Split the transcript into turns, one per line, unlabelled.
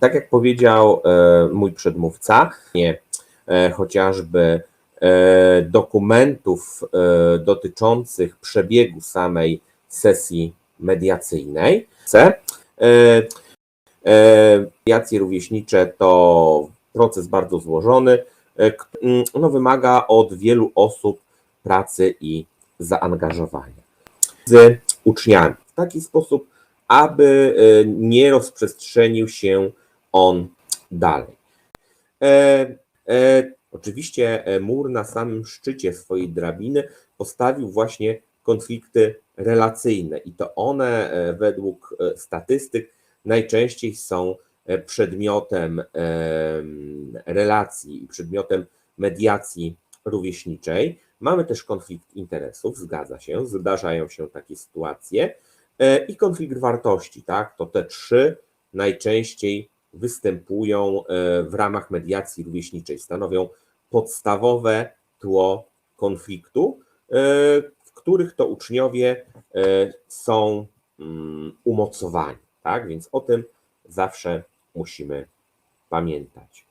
Tak jak powiedział e, mój przedmówca, nie, e, chociażby e, dokumentów dotyczących przebiegu samej sesji mediacyjnej. Mediacje rówieśnicze to proces bardzo złożony, no, wymaga od wielu osób pracy i zaangażowania z uczniami w taki sposób, aby e, nie rozprzestrzenił się on dalej. E, e, oczywiście e, mur na samym szczycie swojej drabiny postawił właśnie konflikty relacyjne i to one e, według statystyk najczęściej są przedmiotem em, relacji i przedmiotem mediacji rówieśniczej. Mamy też konflikt interesów, zgadza się, zdarzają się takie sytuacje i konflikt wartości, tak? To te trzy najczęściej występują e, w ramach mediacji rówieśniczej, stanowią podstawowe tło konfliktu, e, w których to uczniowie e, są mm, umocowani, tak? Więc o tym zawsze musimy pamiętać.